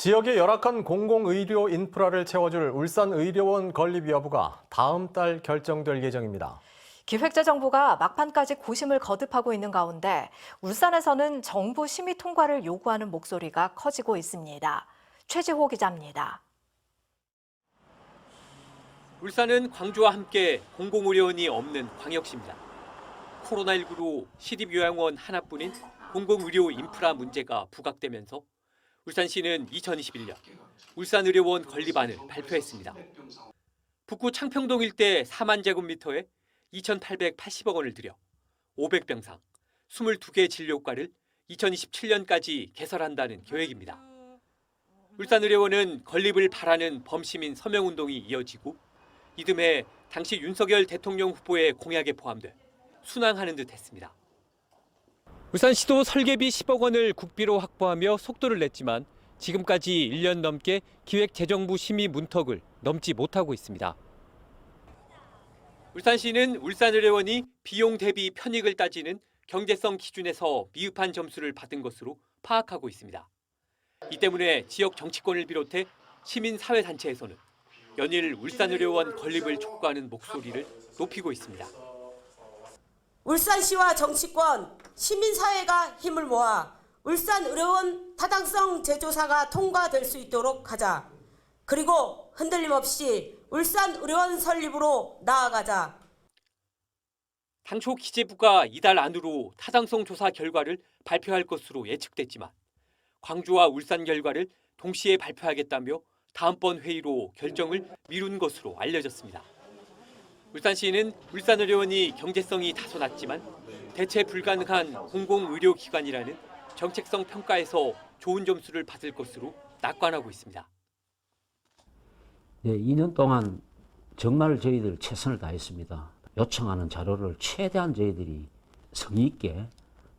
지역의 열악한 공공의료 인프라를 채워줄 울산의료원 건립 여부가 다음 달 결정될 예정입니다. 기획재정부가 막판까지 고심을 거듭하고 있는 가운데 울산에서는 정부 심의 통과를 요구하는 목소리가 커지고 있습니다. 최지호 기자입니다. 울산은 광주와 함께 공공의료원이 없는 광역시입니다. 코로나19로 시립요양원 하나뿐인 공공의료 인프라 문제가 부각되면서 울산시는 2021년 울산의료원 건립안을 발표했습니다. 북구 창평동 일대 4만 제곱미터에 2,880억 원을 들여 500병상, 22개 진료과를 2027년까지 개설한다는 계획입니다. 울산의료원은 건립을 바라는 범시민 서명운동이 이어지고 이듬해 당시 윤석열 대통령 후보의 공약에 포함돼 순항하는 듯 했습니다. 울산시도 설계비 10억 원을 국비로 확보하며 속도를 냈지만 지금까지 1년 넘게 기획재정부 심의 문턱을 넘지 못하고 있습니다. 울산시는 울산의료원이 비용 대비 편익을 따지는 경제성 기준에서 미흡한 점수를 받은 것으로 파악하고 있습니다. 이 때문에 지역 정치권을 비롯해 시민 사회 단체에서는 연일 울산의료원 건립을 촉구하는 목소리를 높이고 있습니다. 울산시와 정치권, 시민사회가 힘을 모아 울산 의료원 타당성 재조사가 통과될 수 있도록 하자. 그리고 흔들림 없이 울산 의료원 설립으로 나아가자. 당초 기재부가 이달 안으로 타당성 조사 결과를 발표할 것으로 예측됐지만 광주와 울산 결과를 동시에 발표하겠다며 다음번 회의로 결정을 미룬 것으로 알려졌습니다. 울산시는 울산의료원이 경제성이 다소 낮지만 대체 불가능한 공공의료기관이라는 정책성 평가에서 좋은 점수를 받을 것으로 낙관하고 있습니다. 네, 2년 동안 정말 저희들 최선을 다했습니다. 요청하는 자료를 최대한 저희들이 성의 있게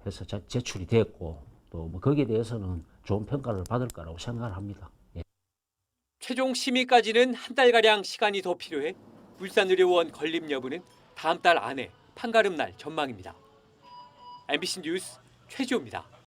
해서 자- 제출이 됐고 또 뭐 거기에 대해서는 좋은 평가를 받을 거라고 생각을 합니다. 예. 최종 심의까지는 한 달가량 시간이 더 필요해 울산의료원 건립 여부는 다음 달 안에 판가름 날 전망입니다. MBC 뉴스 최지호입니다.